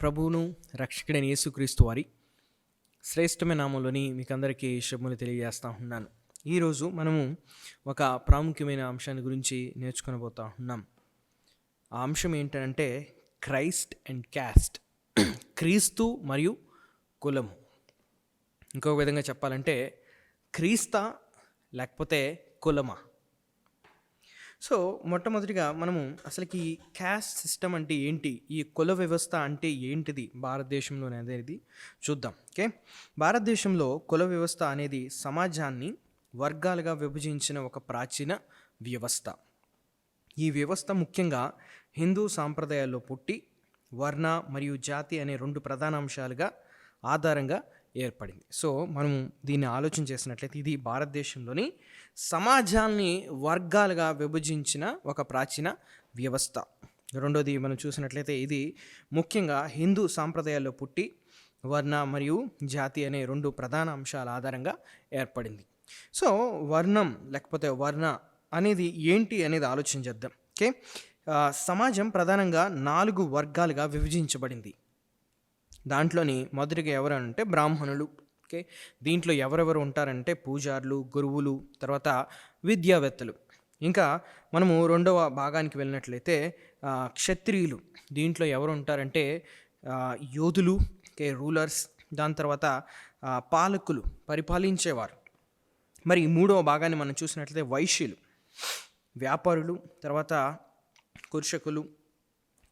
ప్రభువును రక్షకుడైన యేసుక్రీస్తు వారి శ్రేష్టమైన నామంలోని మీకు అందరికీ శుభములు తెలియజేస్తూ ఉన్నాను. ఈరోజు మనము ఒక ప్రాముఖ్యమైన అంశాన్ని గురించి నేర్చుకొనబోతా ఉన్నాం. ఆ అంశం ఏంటంటే క్రైస్ట్ అండ్ క్యాస్ట్ క్రీస్తు మరియు కులము. ఇంకొక విధంగా చెప్పాలంటే క్రీస్తా లేకపోతే కులమా? సో మొట్టమొదటిగా మనము అసలుకి క్యాస్ట్ సిస్టమ్ అంటే ఏంటి? ఈ కుల వ్యవస్థ అంటే ఏంటిది భారతదేశంలోనే అనేది చూద్దాం. ఓకే? భారతదేశంలో కుల వ్యవస్థ అనేది సమాజాన్ని వర్గాలుగా విభజించిన ఒక ప్రాచీన వ్యవస్థ. ఈ వ్యవస్థ ముఖ్యంగా హిందూ సాంప్రదాయాల్లో పుట్టి వర్ణ మరియు జాతి అనే రెండు ప్రధాన అంశాలుగా ఆధారంగా ఏర్పడింది. సో మనం దీన్ని ఆలోచన చేసినట్లయితే ఇది భారతదేశంలోని సమాజాన్ని వర్గాలుగా విభజించిన ఒక ప్రాచీన వ్యవస్థ. రెండోది మనం చూసినట్లయితే ఇది ముఖ్యంగా హిందూ సాంప్రదాయాల్లో పుట్టి వర్ణ మరియు జాతి అనే రెండు ప్రధాన అంశాల ఆధారంగా ఏర్పడింది. సో వర్ణం లేకపోతే వర్ణ అనేది ఏంటి అనేది ఆలోచన చేద్దాం. ఓకే? సమాజం ప్రధానంగా నాలుగు వర్గాలుగా విభజించబడింది. దాంట్లోని మొదటిగా ఎవరు అంటే బ్రాహ్మణులు. ఓకే? దీంట్లో ఎవరెవరు ఉంటారంటే పూజారులు గురువులు తర్వాత విద్యావేత్తలు. ఇంకా మనము రెండవ భాగానికి వెళ్ళినట్లయితే క్షత్రియులు. దీంట్లో ఎవరు ఉంటారంటే యోధులు ఓకే? రూలర్స్. దాని తర్వాత పాలకులు. పరిపాలించేవారు. మరి మూడవ భాగాన్ని మనం చూసినట్లయితే వైశ్యులు. వ్యాపారులు తర్వాత కుర్షకులు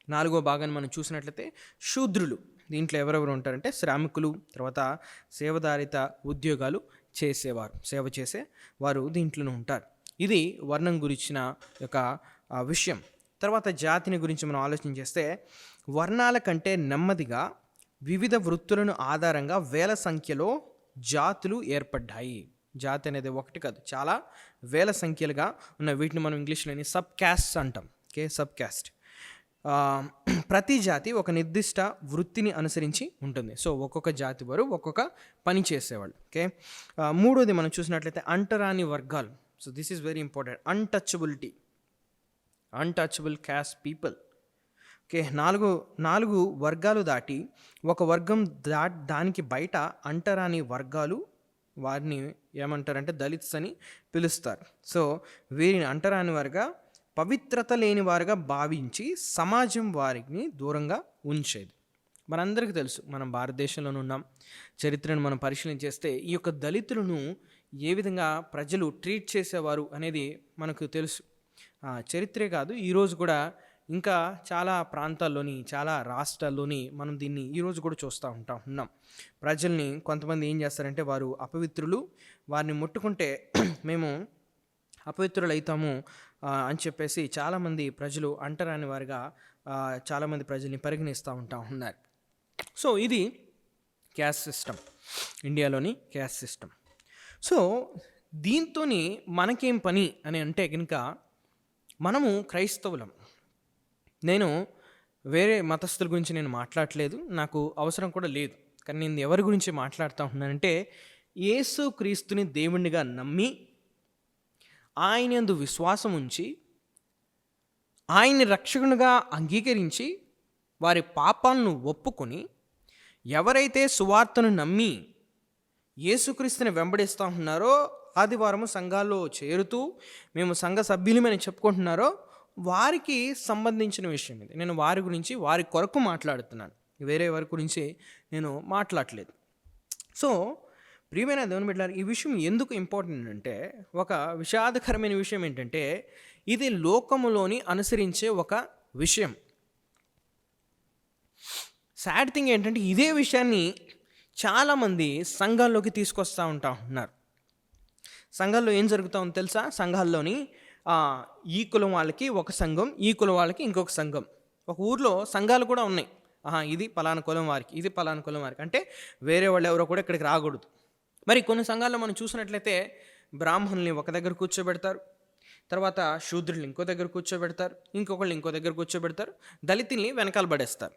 నాలుగో భాగాన్ని మనం చూసినట్లయితే శూద్రులు. దీంట్లో ఎవరెవరు ఉంటారంటే శ్రామికులు తర్వాత సేవదారిత ఉద్యోగాలు చేసేవారు సేవ చేసే వారు దీంట్లోనే ఉంటారు. ఇది వర్ణం గురించిన యొక్క విషయం. తర్వాత జాతిని గురించి మనం ఆలోచన చేస్తే వర్ణాల కంటే నెమ్మదిగా వివిధ వృత్తులను ఆధారంగా వేల సంఖ్యలో జాతులు ఏర్పడ్డాయి. జాతి అనేది ఒకటి కాదు చాలా వేల సంఖ్యలుగా ఉన్న వీటిని మనం ఇంగ్లీష్లోని సబ్ క్యాస్ట్ అంటాం. ఓకే సబ్ క్యాస్ట్ ప్రతి జాతి ఒక నిర్దిష్ట వృత్తిని అనుసరించి ఉంటుంది. సో ఒక్కొక్క జాతి వారు ఒక్కొక్క పని చేసేవాళ్ళు. ఓకే? మూడోది మనం చూసినట్లయితే అంటరాని వర్గాలు. So this is very important untouchability untouchable caste people okay? నాలుగు నాలుగు వర్గాలు దాటి ఒక వర్గం దా దానికి బయట అంటరాని వర్గాలు వారిని ఏమంటారంటే దళిత్స్ అని పిలుస్తారు. సో వీరిని అంటరాని వారుగా పవిత్రత లేని వారుగా భావించి సమాజం వారిని దూరంగా ఉంచేది. మనందరికీ తెలుసు మనం భారతదేశంలోనే ఉన్నాం. చరిత్రను మనం పరిశీలన చేస్తే ఈ యొక్క దళితులను ఏ విధంగా ప్రజలు ట్రీట్ చేసేవారు అనేది మనకు తెలుసు. చరిత్రే కాదు ఈరోజు కూడా ఇంకా చాలా ప్రాంతాల్లోని చాలా రాష్ట్రాల్లోని మనం దీన్ని ఈరోజు కూడా చూస్తూ ఉంటా ఉన్నాం. ప్రజల్ని కొంతమంది ఏం చేస్తారంటే వారు అపవిత్రులు వారిని ముట్టుకుంటే మేము అపవిత్రులైతాము అని చెప్పేసి చాలామంది ప్రజలు అంటరాని వారిగా చాలామంది ప్రజల్ని పరిగణిస్తూ ఉంటా ఉన్నారు. సో ఇది క్యాస్ట్ సిస్టమ్ ఇండియాలోని క్యాస్ట్ సిస్టమ్. సో దీంతో మనకేం పని అని అంటే కనుక మనము క్రైస్తవులం. నేను వేరే మతస్థుల గురించి నేను మాట్లాడలేదు నాకు అవసరం కూడా లేదు. కానీ నేను ఎవరి గురించి మాట్లాడుతూ ఉన్నానంటే యేసు క్రీస్తుని దేవుణ్ణిగా నమ్మి ఆయన ఎందు విశ్వాసం ఉంచి ఆయన్ని రక్షకునిగా అంగీకరించి వారి పాపాలను ఒప్పుకొని ఎవరైతే సువార్తను నమ్మి యేసుక్రీస్తుని వెంబడిస్తూ ఉన్నారో ఆదివారము సంఘాల్లో చేరుతూ మేము సంఘ సభ్యులమని చెప్పుకుంటున్నారో వారికి సంబంధించిన విషయం ఇది. నేను వారి గురించి వారి కొరకు మాట్లాడుతున్నాను. వేరే వారి గురించి నేను మాట్లాడలేదు. సో ప్రియమైన దేవుని బిడ్డారు ఈ విషయం ఎందుకు ఇంపార్టెంట్ అంటే ఒక విషాదకరమైన విషయం ఏంటంటే ఇది లోకములోని అనుసరించే ఒక విషయం. సాడ్ థింగ్ ఏంటంటే ఇదే విషయాన్ని చాలామంది సంఘాల్లోకి తీసుకొస్తూ ఉంటా ఉన్నారు. సంఘాల్లో ఏం జరుగుతుందో తెలుసా? సంఘాల్లోని ఈ కులం వాళ్ళకి ఒక సంఘం ఈ కులం వాళ్ళకి ఇంకొక సంఘం. ఒక ఊర్లో సంఘాలు కూడా ఉన్నాయి. ఇది పలానా కులం వారికి ఇది పలానా కులం వారికి. అంటే వేరే వాళ్ళు ఎవరో కూడా ఇక్కడికి రాకూడదు. మరి కొన్ని సంఘాల్లో మనం చూసినట్లయితే బ్రాహ్మణుల్ని ఒక దగ్గర కూర్చోబెడతారు తర్వాత శూద్రుల్ని ఇంకో దగ్గర కూర్చోబెడతారు ఇంకొకళ్ళు ఇంకో దగ్గర కూర్చోబెడతారు దళితుల్ని వెనకాల పడేస్తారు.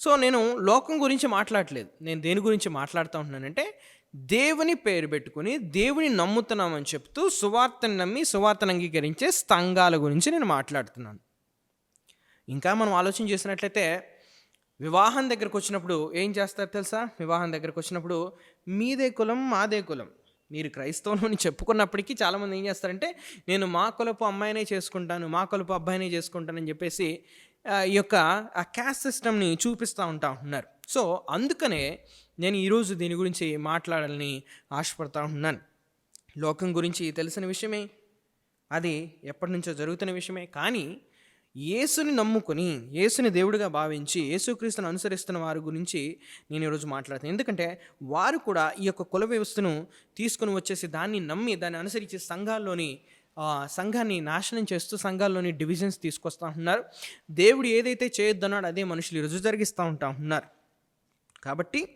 సో నేను లోకం గురించి మాట్లాడట్లేదు. నేను దేని గురించి మాట్లాడుతూ ఉంటున్నానంటే దేవుని పేరు పెట్టుకుని దేవుని నమ్ముతున్నామని చెప్తూ సువార్తను నమ్మి సువార్తను అంగీకరించే సంఘాల గురించి నేను మాట్లాడుతున్నాను. ఇంకా మనం ఆలోచన చేసినట్లయితే వివాహం దగ్గరకు వచ్చినప్పుడు ఏం చేస్తారు తెలుసా? వివాహం దగ్గరకు వచ్చినప్పుడు మీదే కులం మాదే కులం. మీరు క్రైస్తవులని చెప్పుకున్నప్పటికీ చాలామంది ఏం చేస్తారంటే నేను మా కులపు అమ్మాయినే చేసుకుంటాను మా కులపు అబ్బాయినే చేసుకుంటానని చెప్పేసి ఈ యొక్క ఆ క్యాస్ట్ సిస్టమ్ని చూపిస్తూ ఉంటా ఉంటున్నారు సో అందుకనే నేను ఈరోజు దీని గురించి మాట్లాడాలని ఆశపడతా ఉన్నాను. లోకం గురించి తెలిసిన విషయమే అది ఎప్పటి నుంచో జరుగుతున్న విషయమే కానీ యేసుని నమ్ముకొని యేసుని దేవుడిగా భావించి యేసుక్రీస్తుని అనుసరిస్తున్న వారి గురించి నేను ఈరోజు మాట్లాడుతాను ఎందుకంటే వారు కూడా ఈ యొక్క కుల వ్యవస్థను తీసుకొని వచ్చేసి దాన్ని నమ్మి దాన్ని అనుసరించి సంఘాల్లోని సంఘాన్ని నాశనం చేస్తూ సంఘాల్లోని డివిజన్స్ తీసుకొస్తా ఉన్నారు. దేవుడు ఏదైతే చేయొద్దన్నాడో అదే మనుషులు ఈరోజు జరిగిస్తూ ఉంటా ఉన్నారు. కాబట్టి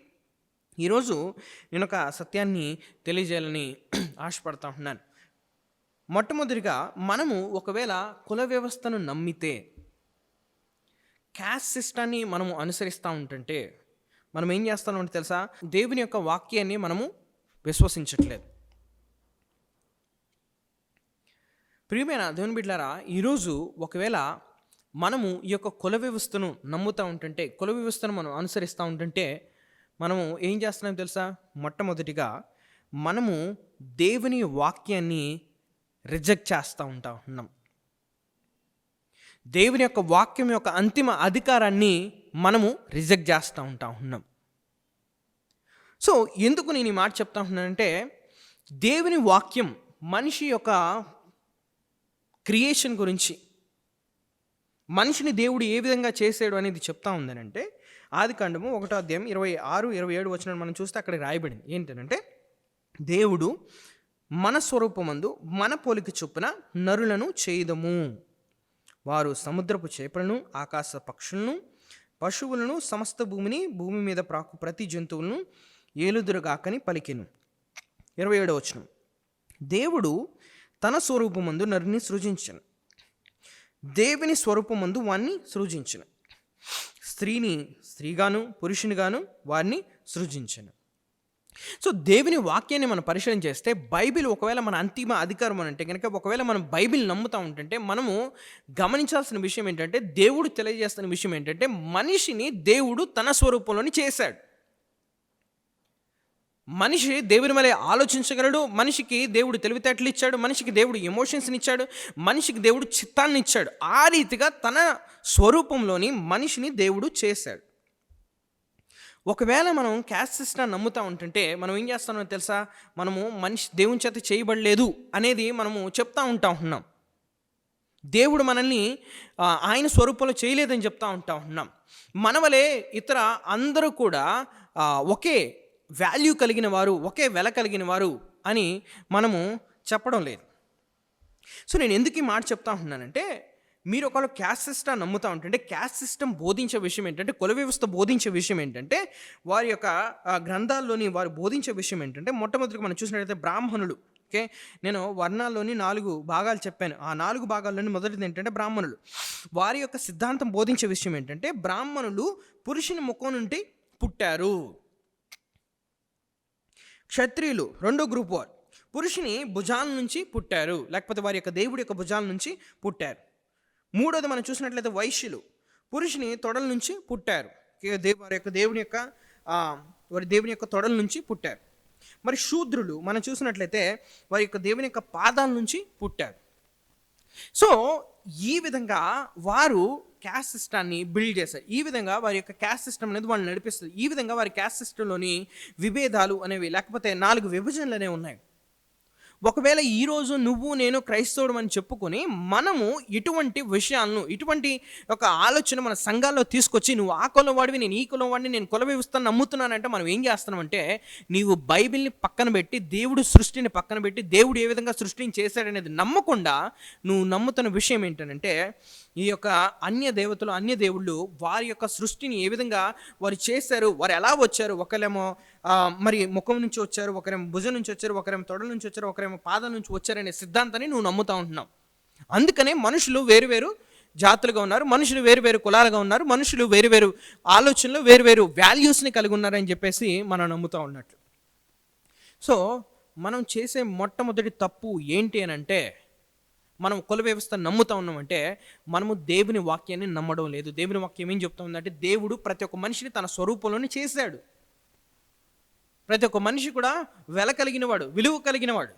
ఈరోజు నేను ఒక సత్యాన్ని తెలియజేయాలని ఆశపడతా ఉన్నాను. మొట్టమొదటిగా మనము ఒకవేళ కుల వ్యవస్థను నమ్మితే క్యాస్ట్ సిస్టాన్ని మనము అనుసరిస్తూ ఉంటుంటే మనం ఏం చేస్తామంటే తెలుసా? దేవుని యొక్క వాక్యాన్ని మనము విశ్వసించట్లేదు. ప్రియమైన దేవుని బిడ్డారా ఈరోజు ఒకవేళ మనము ఈ యొక్క కుల వ్యవస్థను నమ్ముతూ ఉంటుంటే కుల వ్యవస్థను మనం అనుసరిస్తూ ఉంటుంటే మనము ఏం చేస్తున్నాం తెలుసా? మొట్టమొదటిగా మనము దేవుని వాక్యాన్ని రిజెక్ట్ చేస్తూ ఉంటా ఉన్నాం. దేవుని యొక్క వాక్యం యొక్క అంతిమ అధికారాన్ని మనము రిజెక్ట్ చేస్తూ ఉంటా ఉన్నాం. సో ఎందుకు నేను ఈ మాట చెప్తా ఉన్నానంటే దేవుని వాక్యం మనిషి యొక్క క్రియేషన్ గురించి మనిషిని దేవుడు ఏ విధంగా చేసాడు అనేది చెప్తా ఉందనంటే ఆది కాండము ఒకటో అధ్యాయం ఇరవై ఆరు ఇరవై ఏడు వచ్చిన మనం చూస్తే అక్కడ రాయబడింది. ఏంటంటే దేవుడు మన స్వరూపమందు మన పోలిక చొప్పున నరులను చేయదము. వారు సముద్రపు చేపలను ఆకాశ పక్షులను పశువులను సమస్త భూమిని భూమి మీద ప్రాకు ప్రతి జంతువులను ఏలుదురుగాకని పలికెను. ఇరవై ఏడవ వచనం. దేవుడు తన స్వరూపమందు నరుని సృజించను. దేవుని స్వరూపమందు వాణ్ణి సృజించను. స్త్రీని స్త్రీగాను పురుషునిగాను వారిని సృజించను. సో దేవుని వాక్యాన్ని మనం పరిశీలన చేస్తే బైబిల్ ఒకవేళ మన అంతిమ అధికారం అని అంటే కనుక ఒకవేళ మనం బైబిల్ నమ్ముతా ఉంటుంటే మనము గమనించాల్సిన విషయం ఏంటంటే దేవుడు తెలియజేస్తున్న విషయం ఏంటంటే మనిషిని దేవుడు తన స్వరూపంలోని చేశాడు. మనిషి దేవుని వలె ఆలోచించగలడు మనిషికి దేవుడు తెలివితేటలు ఇచ్చాడు మనిషికి దేవుడు ఎమోషన్స్ని ఇచ్చాడు మనిషికి దేవుడు చిత్తాన్ని ఇచ్చాడు. ఆ రీతిగా తన స్వరూపంలోని మనిషిని దేవుడు చేశాడు. ఒకవేళ మనం క్యాస్ట్ సిస్టమ్ నమ్ముతా ఉంటుంటే మనం ఏం చేస్తామో తెలుసా? మనము మనిషి దేవుని చేత చేయబడలేదు అనేది మనము చెప్తా ఉంటా ఉన్నాం. దేవుడు మనల్ని ఆయన స్వరూపంలో చేయలేదని చెప్తా ఉంటా ఉన్నాం. మన వలే ఇతర అందరూ కూడా ఒకే వాల్యూ కలిగిన వారు ఒకే వెల కలిగిన వారు అని మనము చెప్పడం లేదు. సో నేను ఎందుకు ఈ మాట చెప్తా ఉన్నానంటే మీరు ఒకవేళ క్యాస్ట్ సిస్టమ్ నమ్ముతా ఉంటుంటే క్యాస్ట్ సిస్టమ్ బోధించే విషయం ఏంటంటే కుల వ్యవస్థ బోధించే విషయం ఏంటంటే వారి యొక్క గ్రంథాల్లోని వారు బోధించే విషయం ఏంటంటే మొట్టమొదటిగా మనం చూసినట్లయితే బ్రాహ్మణులు ఓకే? నేను వర్ణాల్లోని నాలుగు భాగాలు చెప్పాను. ఆ నాలుగు భాగాల్లోని మొదటిది ఏంటంటే బ్రాహ్మణులు. వారి యొక్క సిద్ధాంతం బోధించే విషయం ఏంటంటే బ్రాహ్మణులు పురుషుని ముఖం నుండి పుట్టారు. క్షత్రియులు రెండో గ్రూప్ వారు. పురుషుని భుజాల నుంచి పుట్టారు. లేకపోతే వారి యొక్క దేవుడి యొక్క భుజాల నుంచి పుట్టారు. మూడోది మనం చూసినట్లయితే వైశ్యులు. పురుషుని తొడల నుంచి పుట్టారు. వారి యొక్క దేవుని యొక్క వారి దేవుని యొక్క తొడల నుంచి పుట్టారు. మరి శూద్రులు మనం చూసినట్లయితే వారి యొక్క దేవుని యొక్క పాదాల నుంచి పుట్టారు. సో ఈ విధంగా వారు క్యాస్ట్ సిస్టాన్ని బిల్డ్ చేశారు. ఈ విధంగా వారి యొక్క క్యాస్ట్ సిస్టమ్ అనేది వాళ్ళు నడిపిస్తుంది. ఈ విధంగా వారి క్యాస్ట్ సిస్టంలోని విభేదాలు అనేవి లేకపోతే నాలుగు విభజనలు అనేవి ఉన్నాయి. ఒకవేళ ఈరోజు నువ్వు నేను క్రైస్తవుడు అని చెప్పుకొని మనము ఇటువంటి విషయాలను ఇటువంటి ఒక ఆలోచన మన సంఘాల్లో తీసుకొచ్చి నువ్వు ఆ కులం వాడివి నేను ఈ కులం వాడిని నేను కుల వ్యవస్థను నమ్ముతున్నానంటే మనం ఏం చేస్తున్నామంటే నీవు బైబిల్ని పక్కన పెట్టి దేవుడు సృష్టిని పక్కన పెట్టి దేవుడు ఏ విధంగా సృష్టిని చేశాడనేది నమ్మకుండా నువ్వు నమ్ముతున్న విషయం ఏంటంటే ఈ యొక్క అన్య దేవతలు అన్య దేవుళ్ళు వారి యొక్క సృష్టిని ఏ విధంగా వారు చేశారు వారు ఎలా వచ్చారు ఒకరేమో మరి ముఖం నుంచి వచ్చారు ఒకరేమో భుజం నుంచి వచ్చారు ఒకరేమో తొడల నుంచి వచ్చారు ఒకరేమో పాదం నుంచి వచ్చారనే సిద్ధాంతాన్ని నువ్వు నమ్ముతా ఉంటున్నావు. అందుకనే మనుషులు వేరు వేరు జాతులుగా ఉన్నారు మనుషులు వేరు వేరు కులాలుగా ఉన్నారు మనుషులు వేరు వేరు ఆలోచనలు వేరు వేరు వాల్యూస్ని కలిగి ఉన్నారని చెప్పేసి మనం నమ్ముతూ ఉన్నట్లు సో మనం చేసే మొట్టమొదటి తప్పు ఏంటి అని అంటే మనం కుల వ్యవస్థ నమ్ముతా ఉన్నామంటే మనము దేవుని వాక్యాన్ని నమ్మడం లేదు. దేవుని వాక్యం ఏం చెప్తా ఉందంటే దేవుడు ప్రతి ఒక్క మనిషిని తన స్వరూపంలోనే చేశాడు. ప్రతి ఒక్క మనిషి కూడా వెల కలిగినవాడు విలువ కలిగినవాడు.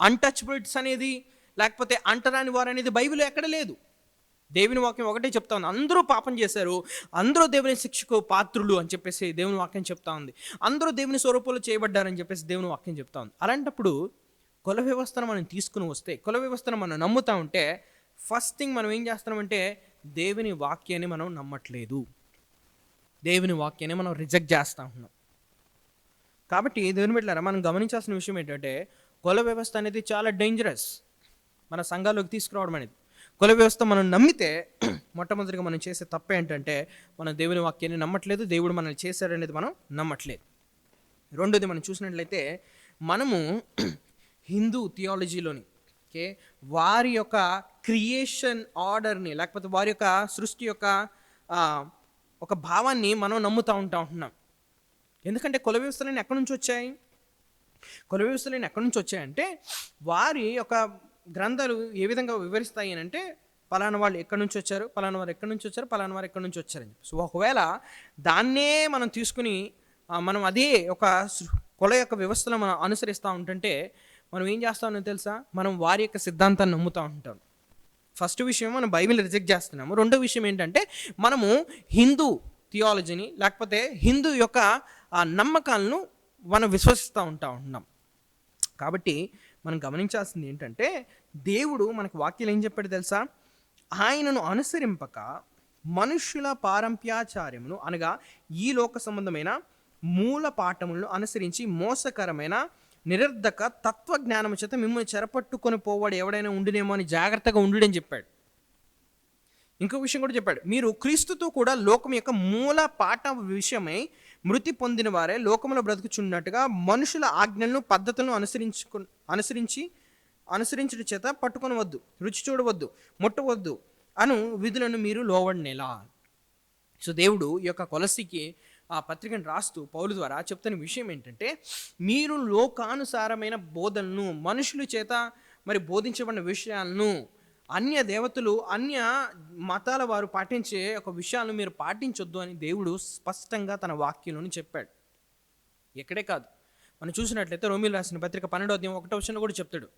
అన్టచబుల్స్ అనేది లేకపోతే అంటరాని వారు అనేది బైబిల్ ఎక్కడ లేదు. దేవుని వాక్యం ఒకటే చెప్తా ఉంది. అందరూ పాపం చేశారు అందరూ దేవుని శిక్షకు పాత్రులు అని చెప్పేసి దేవుని వాక్యం చెప్తా ఉంది. అందరూ దేవుని స్వరూపంలో చేయబడ్డారని చెప్పేసి దేవుని వాక్యం చెప్తా ఉంది. అలాంటప్పుడు కుల వ్యవస్థను మనం తీసుకుని వస్తే కుల వ్యవస్థను మనం నమ్ముతా ఉంటే ఫస్ట్ థింగ్ మనం ఏం చేస్తున్నామంటే దేవుని వాక్యాన్ని మనం నమ్మట్లేదు. దేవుని వాక్యాన్ని మనం రిజెక్ట్ చేస్తూ ఉన్నాం. కాబట్టి దేవుని పెట్టారా మనం గమనించాల్సిన విషయం ఏంటంటే కుల వ్యవస్థ అనేది చాలా డేంజరస్ మన సంఘాల్లోకి తీసుకురావడం అనేది. కుల వ్యవస్థ మనం నమ్మితే మొట్టమొదటిగా మనం చేసే తప్ప ఏంటంటే మనం దేవుని వాక్యాన్ని నమ్మట్లేదు దేవుడు మనల్ని చేశాడనేది మనం నమ్మట్లేదు. రెండోది మనం చూసినట్లయితే మనము హిందూ థియాలజీలోని ఓకే వారి యొక్క క్రియేషన్ ఆర్డర్ని లేకపోతే వారి యొక్క సృష్టి యొక్క ఒక భావాన్ని మనం నమ్ముతూ ఉంటా ఉంటున్నాం. ఎందుకంటే కుల వ్యవస్థలన్నీ ఎక్కడి నుంచి వచ్చాయి? కుల వ్యవస్థలన్నీ ఎక్కడి నుంచి వచ్చాయంటే వారి యొక్క గ్రంథాలు ఏ విధంగా వివరిస్తాయి అని అంటే పలానా వాళ్ళు ఎక్కడి నుంచి వచ్చారు పలానా వారు ఎక్కడి నుంచి వచ్చారు పలానా వారు ఎక్కడి నుంచి వచ్చారని చెప్పి. సో ఒకవేళ దాన్నే మనం తీసుకుని మనం అదే ఒక కుల యొక్క వ్యవస్థలో మనం అనుసరిస్తూ ఉంటుంటే మనం ఏం చేస్తామో తెలుసా? మనం వారి యొక్క సిద్ధాంతాన్ని నమ్ముతూ ఉంటాం. ఫస్ట్ విషయం మనం బైబిల్ రిజెక్ట్ చేస్తున్నాము. రెండో విషయం ఏంటంటే మనము హిందూ థియాలజీని లేకపోతే హిందూ యొక్క ఆ నమ్మకాలను మనం విశ్వసిస్తూ ఉంటా ఉంటున్నాం కాబట్టి మనం గమనించాల్సింది ఏంటంటే దేవుడు మనకు వాక్యాలు ఏం చెప్పాడు తెలుసా? ఆయనను అనుసరింపక మనుష్యుల పారంప్యాచార్యమును అనగా ఈ లోక సంబంధమైన మూల పాఠములను అనుసరించి మోసకరమైన నిరర్ధక తత్వజ్ఞానము చేత మిమ్మల్ని చెరపట్టుకొని పోవాడు ఎవడైనా ఉండునేమో అని జాగ్రత్తగా ఉండుడని చెప్పాడు. ఇంకో విషయం కూడా చెప్పాడు. మీరు క్రీస్తుతో కూడా లోకం యొక్క మూల పాఠ విషయమై మృతి పొందిన వారే లోకంలో బ్రతుకుచున్నట్టుగా మనుషుల ఆజ్ఞలను పద్ధతులను అనుసరించుకు అనుసరించి అనుసరించుట చేత పట్టుకొనవద్దు రుచి చూడవద్దు ముట్టవద్దు అను విధులను మీరు లోవడనేలా సో దేవుడు ఈ యొక్క కొలసికి ఆ పత్రికను రాస్తూ పౌలు ద్వారా చెప్తున్న విషయం ఏంటంటే మీరు లోకానుసారమైన బోధనను మనుషుల చేత మరి బోధించబడిన విషయాలను అన్య దేవతలు అన్య మతాల వారు పాటించే ఒక విషయాలను మీరు పాటించొద్దు అని దేవుడు స్పష్టంగా తన వాక్యంలోని చెప్పాడు. ఎక్కడే కాదు. మనం చూసినట్లయితే రోమిల్ రాసిన పత్రిక పన్నెండో అధ్యాయం ఒకటో విషయంలో కూడా చెప్తాడు.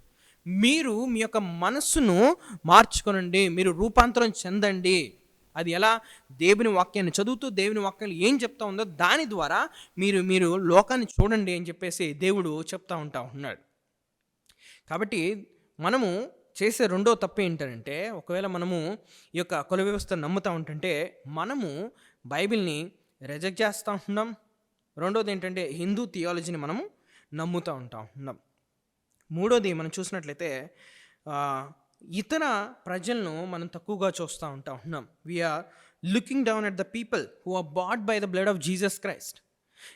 మీరు మీ యొక్క మనస్సును మార్చుకొనండి మీరు రూపాంతరం చెందండి. అది ఎలా? దేవుని వాక్యాన్ని చదువుతూ దేవుని వాక్యాలు ఏం చెప్తా ఉందో దాని ద్వారా మీరు మీరు లోకాన్ని చూడండి అని చెప్పేసి దేవుడు చెప్తా ఉంటా ఉన్నాడు. కాబట్టి మనము చేసే రెండో తప్పు ఏంటంటే ఒకవేళ మనము ఈ యొక్క కుల వ్యవస్థ నమ్ముతూ ఉంటుంటే మనము బైబిల్ని రిజెక్ట్ చేస్తూ ఉంటున్నాం రెండోది ఏంటంటే హిందూ థియాలజీని మనము నమ్ముతూ ఉంటా ఉంటున్నాం మూడోది మనం చూసినట్లయితే ఇతర ప్రజలను మనం తక్కువగా చూస్తూ ఉంటా ఉన్నాం we are looking down at the people who are bought by the blood of Jesus Christ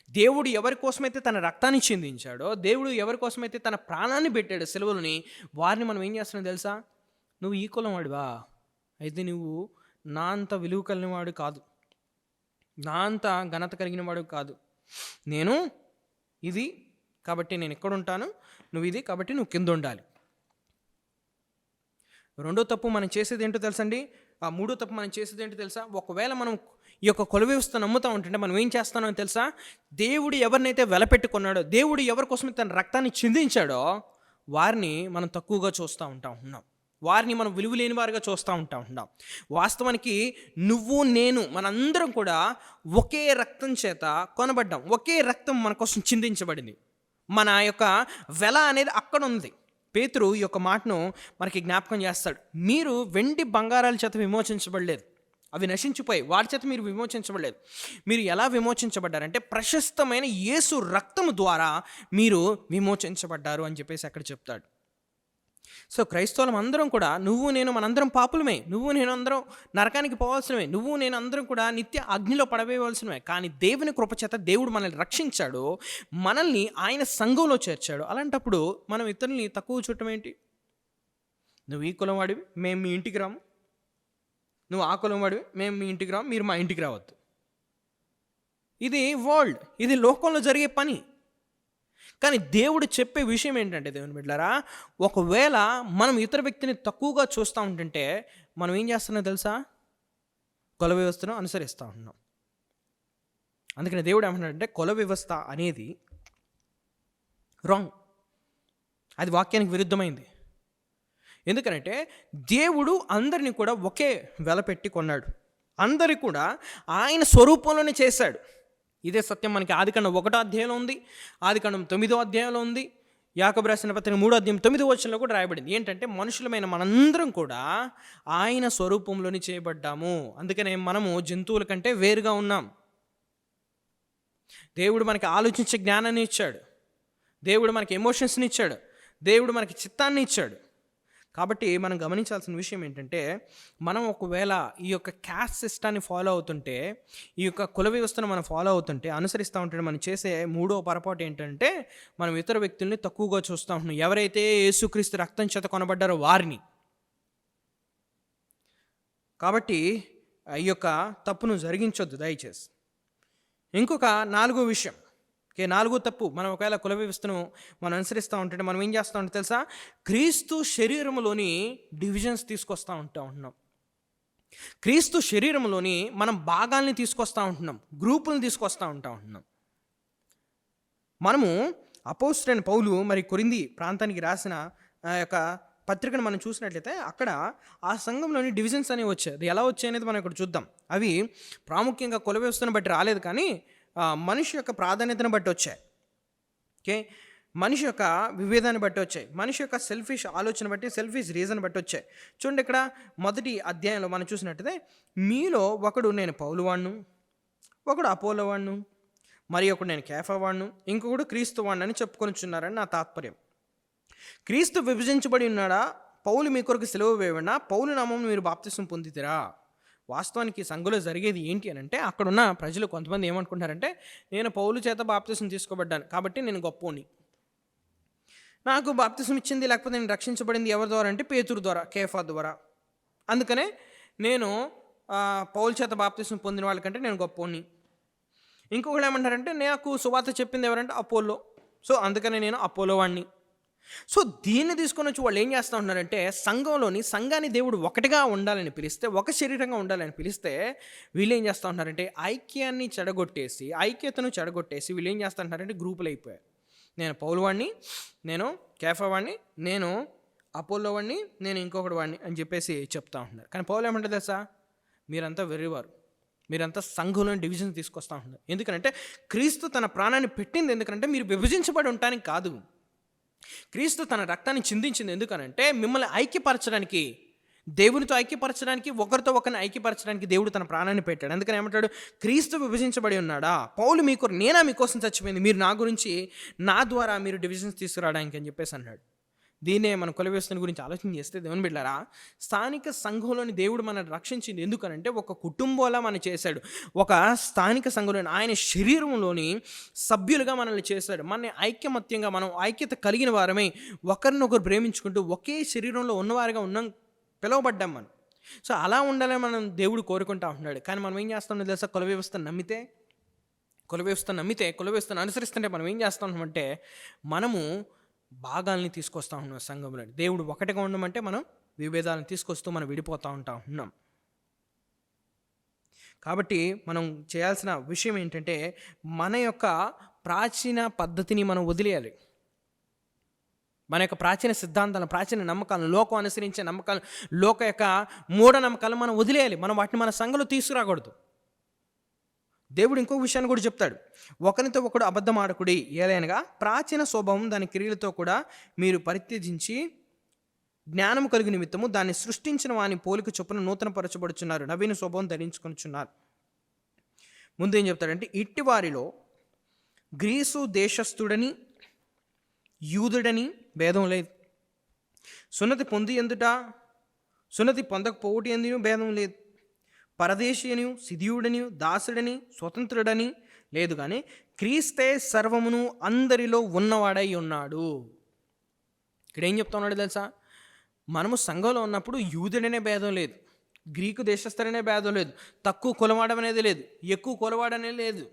దేవుడు ఎవరి కోసమైతే తన రక్తాన్ని చిందించాడో దేవుడు ఎవరి కోసమైతే తన ప్రాణాన్ని పెట్టాడో సెలవులని వారిని మనం ఏం చేస్తున్నాం తెలుసా? నువ్వు ఈ కులం వాడివా? అయితే నువ్వు నా అంత విలువ కలిగిన వాడు కాదు. నా అంత ఘనత కలిగిన వాడు కాదు. నేను ఇది కాబట్టి నేను ఎక్కడ ఉంటాను నువ్వు ఇది కాబట్టి నువ్వు కింద ఉండాలి. రెండో తప్పు మనం చేసేది ఏంటో తెలుసండి ఆ మూడో తప్పు మనం చేసేది ఏంటో తెలుసా? ఒకవేళ మనం ఈ యొక్క కుల వ్యవస్థ నమ్ముతా ఉంటుంటే మనం ఏం చేస్తానో తెలుసా? దేవుడు ఎవరినైతే వెలపెట్టుకున్నాడో దేవుడు ఎవరి కోసం తన రక్తాన్ని చిందించాడో వారిని మనం తక్కువగా చూస్తూ ఉంటా ఉన్నాం. వారిని మనం విలువలేని వారిగా చూస్తూ ఉంటా ఉంటాం వాస్తవానికి నువ్వు నేను మనందరం కూడా ఒకే రక్తం చేత కొనబడ్డాం. ఒకే రక్తం మన కోసం చిందించబడింది. మన యొక్క వెల అనేది అక్కడ ఉంది. పేతురు ఈ యొక్క మాటను మనకి జ్ఞాపకం చేస్తాడు. మీరు వెండి బంగారాల చేత విమోచించబడలేదు. అవి నశించిపోయి వారి చేత మీరు విమోచించబడలేదు. మీరు ఎలా విమోచించబడ్డారంటే ప్రశస్తమైన యేసు రక్తము ద్వారా మీరు విమోచించబడ్డారు అని చెప్పేసి అక్కడ చెప్తాడు. సో క్రైస్తవులం అందరం కూడా నువ్వు నేను మనందరం పాపులమే. నువ్వు నేను అందరం నరకానికి పోవాల్సినవే. నువ్వు నేను అందరం కూడా నిత్య అగ్నిలో పడవేయవలసినవే. కానీ దేవుని కృపచేత దేవుడు మనల్ని రక్షించాడు. మనల్ని ఆయన సంఘంలో చేర్చాడు. అలాంటప్పుడు మనం ఇతరుల్ని తక్కువ చూడటం ఏంటి? నువ్వు ఈ కులం వాడివి మేము మీ ఇంటికి రాము. నువ్వు ఆ కులం వాడివి మేము మీ ఇంటికి రాము మీరు మా ఇంటికి రావద్దు. ఇది వరల్డ్ ఇది లోకంలో జరిగే పని. కానీ దేవుడు చెప్పే విషయం ఏంటంటే దేవుని బిడ్డారా ఒకవేళ మనం ఇతర వ్యక్తిని తక్కువగా చూస్తూ ఉంటుంటే మనం ఏం చేస్తున్నాం తెలుసా? కుల వ్యవస్థను అనుసరిస్తూ ఉన్నాం అందుకని దేవుడు ఏమంటాడంటే కుల వ్యవస్థ అనేది రాంగ్ అది వాక్యానికి విరుద్ధమైంది. ఎందుకంటే దేవుడు అందరిని కూడా ఒకే వెలపెట్టి కొన్నాడు. అందరి కూడా ఆయన స్వరూపంలోనే చేశాడు. ఇదే సత్యం మనకి ఆదికాండం ఒకటో అధ్యాయంలో ఉంది ఆదికాండం తొమ్మిదో అధ్యాయంలో ఉంది యాకబు రాసిన పత్రిక మూడో అధ్యాయం తొమ్మిదో వచనంలో కూడా రాయబడింది. ఏంటంటే మనుషులమైన మనందరం కూడా ఆయన స్వరూపంలోని చేయబడ్డాము. అందుకనే మనము జంతువుల కంటే వేరుగా ఉన్నాం. దేవుడు మనకి ఆలోచించే జ్ఞానాన్ని ఇచ్చాడు. దేవుడు మనకి ఎమోషన్స్ని ఇచ్చాడు. దేవుడు మనకి చిత్తాన్ని ఇచ్చాడు. కాబట్టి మనం గమనించాల్సిన విషయం ఏంటంటే మనం ఒకవేళ ఈ యొక్క క్యాస్ట్ సిస్టాన్ని ఫాలో అవుతుంటే ఈ యొక్క కుల వ్యవస్థను మనం ఫాలో అవుతుంటే అనుసరిస్తూ ఉంటే మనం చేసే మూడో పొరపాటు ఏంటంటే మనం ఇతర వ్యక్తుల్ని తక్కువగా చూస్తూ ఉంటున్నాం. ఎవరైతే యేసుక్రీస్తు రక్తం చేత కొనబడ్డారో వారిని. కాబట్టి ఈ యొక్క తప్పును జరిగించొద్దు దయచేసి. ఇంకొక నాలుగో విషయం. ఓకే నాలుగో తప్పు. మనం ఒకవేళ కుల వ్యవస్థను మనం అనుసరిస్తూ ఉంటే మనం ఏం చేస్తూ ఉంటే తెలుసా? క్రీస్తు శరీరంలోని డివిజన్స్ తీసుకొస్తూ ఉంటా ఉంటున్నాం. క్రీస్తు శరీరంలోని మనం భాగాల్ని తీసుకొస్తూ ఉంటున్నాం. గ్రూపులను తీసుకొస్తూ ఉంటా ఉంటున్నాం. మనము అపోస్టైన పౌలు మరి కొరింది ప్రాంతానికి రాసిన ఆ యొక్క పత్రికను మనం చూసినట్లయితే అక్కడ ఆ సంఘంలోని డివిజన్స్ అనేవి వచ్చాయి. అది ఎలా వచ్చాయి అనేది మనం ఇక్కడ చూద్దాం. అవి ప్రాముఖ్యంగా కుల వ్యవస్థను బట్టి రాలేదు కానీ మనిషి యొక్క ప్రాధాన్యతను బట్టి వచ్చాయి. ఓకే? మనిషి యొక్క విభేదాన్ని బట్టి వచ్చాయి. మనిషి యొక్క సెల్ఫిష్ ఆలోచన బట్టి సెల్ఫిష్ రీజన్ బట్టి వచ్చాయి. చూడండి ఇక్కడ మొదటి అధ్యాయంలో మనం చూసినట్టయితే మీలో ఒకడు నేను పౌలువాణ్ణు ఒకడు అపోలోవాణ్ణు మరి ఒకడు నేను కేఫావాణ్ణు ఇంకొకడు క్రీస్తు వాణ్ణు అని చెప్పుకొనిచున్నారని నా తాత్పర్యం. క్రీస్తు విభజించబడి ఉన్నాడా? పౌలు మీ కొరకు సెలవు వేయబడినా పౌలు నామం మీరు బాప్తిసం పొందితిరా? వాస్తవానికి సంఘలో జరిగేది ఏంటి అని అంటే అక్కడున్న ప్రజలు కొంతమంది ఏమనుకుంటారంటే నేను పౌలు చేత బాప్తిసం తీసుకోబడ్డాను కాబట్టి నేను గొప్పోని. నాకు బాప్తిసం ఇచ్చింది లేకపోతే నేను రక్షించబడింది ఎవరి ద్వారా అంటే పేతురు ద్వారా కేఫా ద్వారా. అందుకనే నేను పౌలు చేత బాప్తిసం పొందిన వాళ్ళకంటే నేను గొప్పోని. ఇంకొకళ్ళు ఏమంటారంటే నాకు సువార్త చెప్పింది ఎవరంటే అపోలో. సో అందుకనే నేను అపోలో వాడిని సో దీన్ని తీసుకొని వచ్చి వాళ్ళు ఏం చేస్తూ ఉన్నారంటే సంఘంలోని సంఘాన్ని దేవుడు ఒకటిగా ఉండాలని పిలిస్తే ఒక శరీరంగా ఉండాలని పిలిస్తే వీళ్ళు ఏం చేస్తూ ఉన్నారంటే ఐక్యాన్ని చెడగొట్టేసి ఐక్యతను చెడగొట్టేసి వీళ్ళు ఏం చేస్తూ ఉంటారంటే గ్రూపులు అయిపోయారు. నేను పౌలవాణ్ణి నేను కేఫవాణ్ణి నేను అపోలో వాడిని నేను ఇంకొకటి వాడిని అని చెప్పేసి చెప్తా ఉంటున్నారు. కానీ పౌలు ఏమంటే తెలుసా? మీరంతా వెర్రివారు. మీరంతా సంఘంలోని డివిజన్ తీసుకొస్తా ఉన్నారు ఎందుకంటే క్రీస్తు తన ప్రాణాన్ని పెట్టింది ఎందుకంటే మీరు విభజించబడి ఉండటానికి కాదు. క్రీస్తు తన రక్తాన్ని చిందించింది ఎందుకనంటే మిమ్మల్ని ఐక్యపరచడానికి దేవునితో ఐక్యపరచడానికి ఒకరితో ఒకరిని ఐక్యపరచడానికి దేవుడు తన ప్రాణాన్ని పెట్టాడు. అందుకని ఏమంటాడు? క్రీస్తు విభజించబడి ఉన్నాడా? పౌలు మీకు నేనా మీకోసం చచ్చిపోయింది? మీరు నా గురించి నా ద్వారా మీరు డివిజన్స్ తీసుకురావడానికి అని చెప్పేసి అన్నాడు. దీన్నే మన కుల వ్యవస్థను గురించి ఆలోచన చేస్తే దేవుని బిడ్డారా స్థానిక సంఘంలోని దేవుడు మనల్ని రక్షించింది ఎందుకనంటే ఒక కుటుంబంలా మనం చేశాడు. ఒక స్థానిక సంఘంలోని ఆయన శరీరంలోని సభ్యులుగా మనల్ని చేశాడు. మన ఐక్యమత్యంగా మనం ఐక్యత కలిగిన వారమై ఒకరినొకరు ప్రేమించుకుంటూ ఒకే శరీరంలో ఉన్నవారుగా ఉన్నాం పిలువబడ్డాం మనం. సో అలా ఉండాలని మనం దేవుడు కోరుకుంటా ఉంటున్నాడు. కానీ మనం ఏం చేస్తాం తెలుసా? కుల వ్యవస్థ నమ్మితే కుల వ్యవస్థ నమ్మితే కుల వ్యవస్థను అనుసరిస్తుంటే మనం ఏం చేస్తామంటే మనము భాగాల్ని తీసుకొస్తూ ఉన్నాం సంఘంలో దేవుడు ఒకటిగా ఉండమంటే మనం విభేదాలను తీసుకొస్తూ మనం విడిపోతూ ఉంటా ఉన్నాం. కాబట్టి మనం చేయాల్సిన విషయం ఏంటంటే మన యొక్క ప్రాచీన పద్ధతిని మనం వదిలేయాలి. మన యొక్క ప్రాచీన సిద్ధాంతాలను ప్రాచీన నమ్మకాలను లోకం అనుసరించే నమ్మకాలు లోక యొక్క మూఢ నమ్మకాలను మనం వదిలేయాలి. మనం వాటిని మన సంఘంలో తీసుకురాకూడదు. దేవుడు ఇంకో విషయాన్ని కూడా చెప్తాడు. ఒకరితో ఒకడు అబద్ధం ఆడకుడి ఏదైనగా ప్రాచీన స్వభావం దాని క్రియలతో కూడా మీరు పరిత్యజించి జ్ఞానము కలిగి నిమిత్తము దాన్ని సృష్టించిన వాని పోలిక చొప్పున నూతన పరచబడుచున్నారు నవీన స్వభావం ధరించుకొనిచున్నారు. ముందు ఏం చెప్తాడంటే ఇట్టి వారిలో గ్రీసు దేశస్థుడని యూదుడని భేదం లేదు. సున్నతి పొంది ఎందుట? సున్నతి పొందకపోవటి ఎందును భేదం లేదు? పరదేశీయని సిధియుడని దాసుడని స్వతంత్రుడని లేదు కానీ క్రీస్తే సర్వమును అందరిలో ఉన్నవాడై ఉన్నాడు. ఇక్కడ ఏం చెప్తా ఉన్నాడు తెలుసా? మనము సంఘంలో ఉన్నప్పుడు యూదుడనే భేదం లేదు గ్రీకు దేశస్థుడనే భేదం లేదు తక్కువ కులవాడం అనేది లేదు ఎక్కువ కులవాడనే లేదు.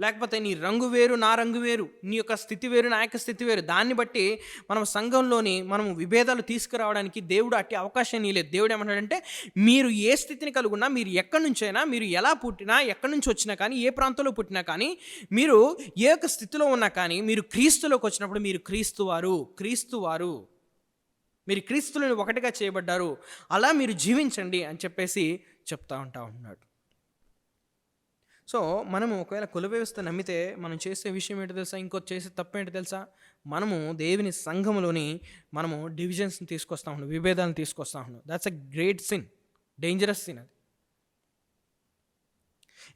లేకపోతే నీ రంగు వేరు నా రంగు వేరు నీ యొక్క స్థితి వేరు నా యొక్క స్థితి వేరు. దాన్ని బట్టి మనం సంఘంలోని మనం విభేదాలు తీసుకురావడానికి దేవుడు అట్టి అవకాశం లేదు. దేవుడు ఏమంటాడంటే మీరు ఏ స్థితిని కలుగున్నా మీరు ఎక్కడి నుంచైనా మీరు ఎలా పుట్టినా ఎక్కడి నుంచి వచ్చినా కానీ ఏ ప్రాంతంలో పుట్టినా కానీ మీరు ఏ యొక్క స్థితిలో ఉన్నా కానీ మీరు క్రీస్తులోకి వచ్చినప్పుడు మీరు క్రీస్తు వారు క్రీస్తు వారు మీరు క్రీస్తులను ఒకటిగా చేయబడ్డారు. అలా మీరు జీవించండి అని చెప్పేసి చెప్తా ఉంటా ఉన్నాడు. సో మనము ఒకవేళ కుల వ్యవస్థ నమ్మితే మనం చేసే విషయం ఏంటో తెలుసా? ఇంకో చేసే తప్పేంటో ఏంటో తెలుసా? మనము దేవుని సంఘములోని మనము డివిజన్స్ని తీసుకొస్తా ఉన్నాం విభేదాలను తీసుకొస్తా ఉన్నాం that's a great sin dangerous sin అది.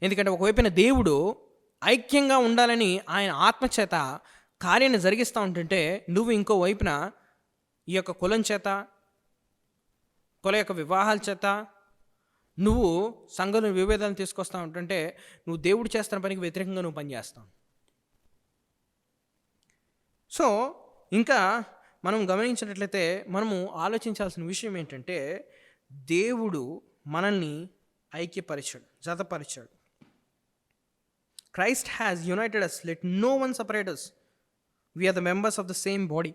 ఎందుకంటే ఒకవైపున దేవుడు ఐక్యంగా ఉండాలని ఆయన ఆత్మచేత కార్యాన్ని జరిగిస్తూ ఉంటుంటే నువ్వు ఇంకో వైపున ఈ యొక్క కులం చేత కుల యొక్క వివాహాల చేత నువ్వు సంఘంలో విభేదాలను తీసుకొస్తా ఉంటుంటే నువ్వు దేవుడు చేస్తున్న పనికి వ్యతిరేకంగా నువ్వు పనిచేస్తావు. సో ఇంకా మనం గమనించినట్లయితే మనము ఆలోచించాల్సిన విషయం ఏంటంటే దేవుడు మనల్ని ఐక్యపరిచాడు జతపరిచాడు. Christ has united us let no one separate us we are the members of the same body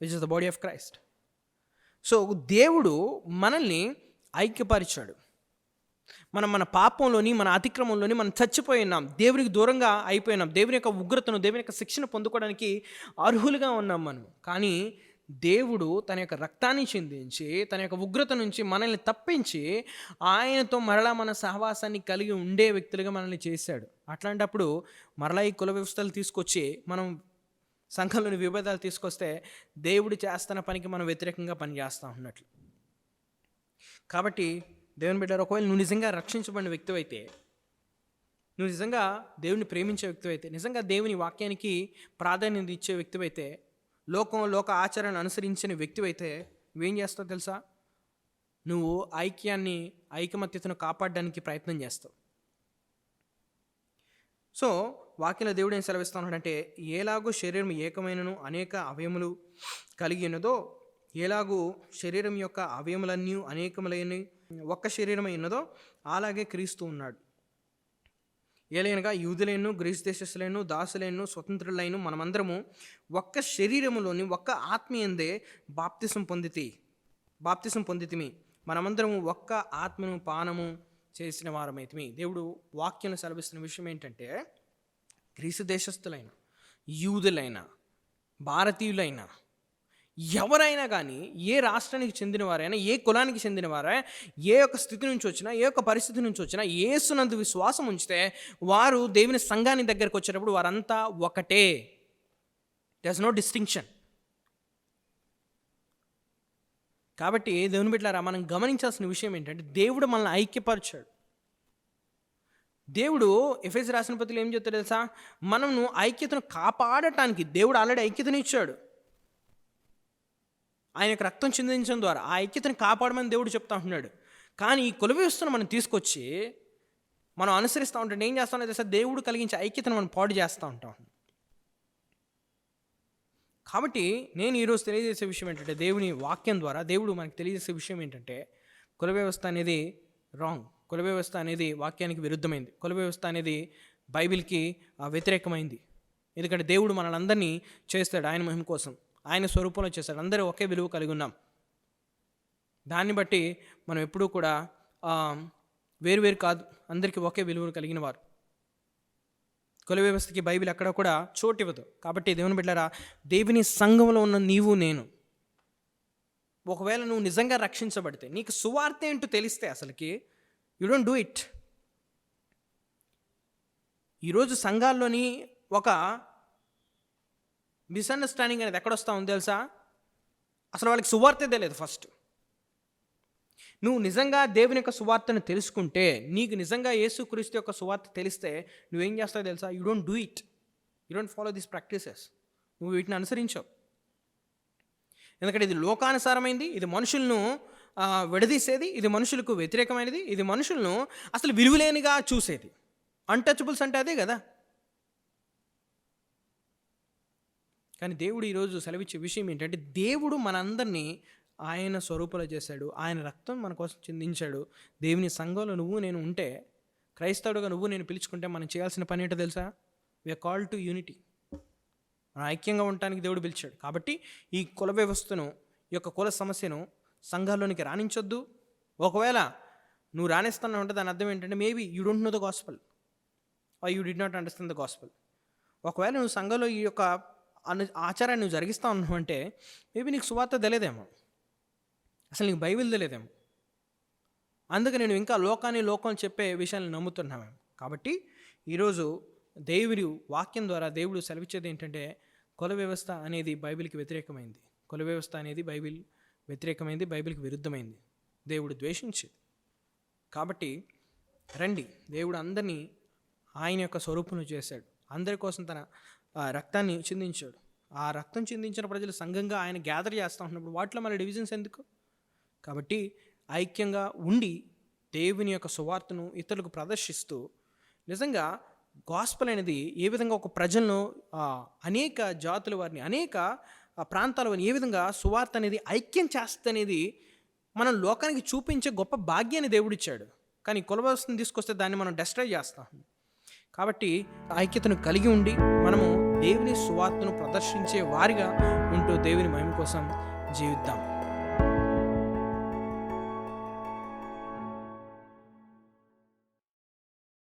which is the body of Christ so దేవుడు మనల్ని ఐక్యపరిచాడు. మనం మన పాపంలోని మన అతిక్రమంలోని మనం చచ్చిపోయి ఉన్నాం. దేవునికి దూరంగా అయిపోయినాం దేవుని యొక్క ఉగ్రతను దేవుని యొక్క శిక్షణ పొందుకోవడానికి అర్హులుగా ఉన్నాం మనం. కానీ దేవుడు తన యొక్క రక్తాన్ని చెందించి తన యొక్క ఉగ్రత నుంచి మనల్ని తప్పించి ఆయనతో మరలా మన సహవాసాన్ని కలిగి ఉండే వ్యక్తులుగా మనల్ని చేశాడు. అట్లాంటప్పుడు మరలా ఈ కుల వ్యవస్థలు తీసుకొచ్చి మనం సంఘంలోని విభేదాలు తీసుకొస్తే దేవుడు చేస్తున్న పనికి మనం వ్యతిరేకంగా పనిచేస్తూ ఉన్నట్లు. కాబట్టి దేవుని బిడ్డారు ఒకవేళ నువ్వు నిజంగా రక్షించబడిన వ్యక్తి అయితే నువ్వు నిజంగా దేవుని ప్రేమించే వ్యక్తి అయితే నిజంగా దేవుని వాక్యానికి ప్రాధాన్యత ఇచ్చే వ్యక్తి అయితే లోకం లోక ఆచరణ అనుసరించిన వ్యక్తి అయితే నువ్వేం చేస్తావు తెలుసా? నువ్వు ఐక్యాన్ని ఐకమత్యతను కాపాడడానికి ప్రయత్నం చేస్తావు. సో వాక్యంలో దేవుడు ఏం సెలవిస్తున్నాడంటే ఉన్నాడంటే శరీరం ఏకమైనను అనేక అవయములు కలిగి ఉన్నదో ఎలాగూ శరీరం యొక్క అవయములన్నీ అనేకములైన ఒక్క శరీరమై ఉన్నదో అలాగే క్రీస్తు ఉన్నాడు. ఏలైనగా యూదులైను గ్రీస్ దేశస్తులైను దాసులైను స్వతంత్రులైన మనమందరము ఒక్క శరీరములోని ఒక్క ఆత్మీయందే బాప్తిసం పొందితి బాప్తిసం పొందితిమి. మనమందరము ఒక్క ఆత్మను పానము చేసిన వారమైతిమి. దేవుడు వాక్యాన్ని సెలవిస్తున్న విషయం ఏంటంటే గ్రీసు దేశస్థులైన యూదులైన భారతీయులైన ఎవరైనా కానీ ఏ రాష్ట్రానికి చెందినవారైనా ఏ కులానికి చెందినవారైనా ఏ యొక్క స్థితి నుంచి వచ్చినా ఏ యొక్క పరిస్థితి నుంచి వచ్చినా ఏసునందు విశ్వాసం ఉంచితే వారు దేవుని సంఘాన్ని దగ్గరకు వచ్చేటప్పుడు వారంతా ఒకటే. దస్ నో డిస్టింక్షన్ కాబట్టి దేవుని బిడ్డారా మనం గమనించాల్సిన విషయం ఏంటంటే దేవుడు మనల్ని ఐక్యపరిచాడు. దేవుడు ఎఫ్ఎస్ రాసిన పత్రికలు ఏం చెప్తాడు తెలుసా? మనము ఐక్యతను కాపాడటానికి దేవుడు ఆల్రెడీ ఐక్యతను ఇచ్చాడు ఆయనకు రక్తం చిందించడం ద్వారా ఆ ఐక్యతను కాపాడమని దేవుడు చెప్తా ఉంటున్నాడు. కానీ ఈ కుల వ్యవస్థను మనం తీసుకొచ్చి మనం అనుసరిస్తూ ఉంటే ఏం చేస్తాం తెలుసా? దేవుడు కలిగించే ఐక్యతను మనం పాడు చేస్తూ ఉంటాం. కాబట్టి నేను ఈరోజు తెలియజేసే విషయం ఏంటంటే దేవుని వాక్యం ద్వారా దేవుడు మనకు తెలియజేసే విషయం ఏంటంటే కుల వ్యవస్థ అనేది రాంగ్ కుల వ్యవస్థ అనేది వాక్యానికి విరుద్ధమైంది. కుల వ్యవస్థ అనేది బైబిల్కి వ్యతిరేకమైంది. ఎందుకంటే దేవుడు మనల్ని అందరినీ చేస్తాడు ఆయన మహిమ కోసం. ఆయన స్వరూపంలో చేశాడు. అందరూ ఒకే విలువ కలిగి ఉన్నాం. దాన్ని బట్టి మనం ఎప్పుడూ కూడా వేరు వేరు కాదు అందరికీ ఒకే విలువను కలిగిన వారు. కుల వ్యవస్థకి బైబిల్ అక్కడ కూడా చోటు ఇవ్వదు. కాబట్టి దేవుని బిడ్డారా దేవుని సంఘంలో ఉన్న నీవు నేను ఒకవేళ నువ్వు నిజంగా రక్షించబడితే నీకు సువార్త ఏంటో తెలిస్తే అసలుకి యు డోంట్ డూ ఇట్ ఈరోజు సంఘాల్లోని ఒక మిస్అండర్స్టాండింగ్ అనేది ఎక్కడొస్తా ఉంది తెలుసా? అసలు వాళ్ళకి సువార్తే తెలియదు ఫస్ట్. నువ్వు నిజంగా దేవుని యొక్క సువార్తను తెలుసుకుంటే నీకు నిజంగా యేసుక్రీస్తు యొక్క సువార్త తెలిస్తే నువ్వేం చేస్తావు తెలుసా? You don't do it you don't follow this practices నువ్వు వీటిని అనుసరించవు. ఎందుకంటే ఇది లోకానుసారమైంది ఇది మనుషులను విడదీసేది ఇది మనుషులకు వ్యతిరేకమైనది ఇది మనుషులను అసలు విలువలేనిగా చూసేది. అన్టచబుల్స్ అంటే అదే కదా? కానీ దేవుడు ఈరోజు సెలవిచ్చే విషయం ఏంటంటే దేవుడు మనందరినీ ఆయన స్వరూపంలో చేశాడు. ఆయన రక్తం మన కోసం చిందించాడు. దేవుని సంఘంలో నువ్వు నేను ఉంటే క్రైస్తవుడుగా నువ్వు నేను పిలుచుకుంటే మనం చేయాల్సిన పని ఏంటో తెలుసా? వీఆర్ కాల్ టు యూనిటీ మనం ఐక్యంగా ఉండటానికి దేవుడు పిలిచాడు. కాబట్టి ఈ కుల వ్యవస్థను ఈ యొక్క కుల సమస్యను సంఘాల్లోనికి రాణించొద్దు. ఒకవేళ నువ్వు రాణిస్తాను అంటే దాని అర్థం ఏంటంటే maybe you don't know the gospel are you the not understand the gospel ఒకవేళ నువ్వు సంఘంలో ఈ యొక్క అను ఆచారాన్ని నువ్వు జరిగిస్తా ఉన్నావు అంటే మేబీ నీకు సువార్త తెలియదేమో. అసలు నీకు బైబిల్ తెలియదేమో. అందుకే నేను ఇంకా లోకాన్ని లోకం చెప్పే విషయాన్ని నమ్ముతున్నాము కాబట్టి ఈరోజు దేవుడి వాక్యం ద్వారా దేవుడు సెలవిచ్చేది ఏంటంటే కుల వ్యవస్థ అనేది బైబిల్కి వ్యతిరేకమైంది. కుల వ్యవస్థ అనేది బైబిల్ వ్యతిరేకమైంది బైబిల్కి విరుద్ధమైంది. దేవుడు ద్వేషించేది. కాబట్టి రండి దేవుడు అందరినీ ఆయన యొక్క స్వరూపం చేశాడు. అందరి కోసం తన రక్తాన్ని చిందించాడు. ఆ రక్తం చిందించిన ప్రజలు సంఘంగా ఆయన గ్యాదర్ చేస్తూ ఉన్నప్పుడు వాటిలో మళ్ళీ డివిజన్స్ ఎందుకు? కాబట్టి ఐక్యంగా ఉండి దేవుని యొక్క సువార్తను ఇతరులకు ప్రదర్శిస్తూ నిజంగా గాస్పల్ అనేది ఏ విధంగా ఒక ప్రజలను అనేక జాతుల వారిని అనేక ఆ, ప్రాంతాల వారిని ఏ విధంగా సువార్త అనేది ఐక్యం చేస్తనేది మనం లోకానికి చూపించే గొప్ప భాగ్యాన్ని దేవుడిచ్చాడు. కానీ కుల తీసుకొస్తే దాన్ని మనం డెస్ట్రాయ్ చేస్తాం కాబట్టి ఐక్యతను కలిగి ఉండి మనము దేవుని సువార్తను ప్రదర్శించే వారిగా ఉంటూ దేవుని మహిమ కోసం జీవిద్దాం.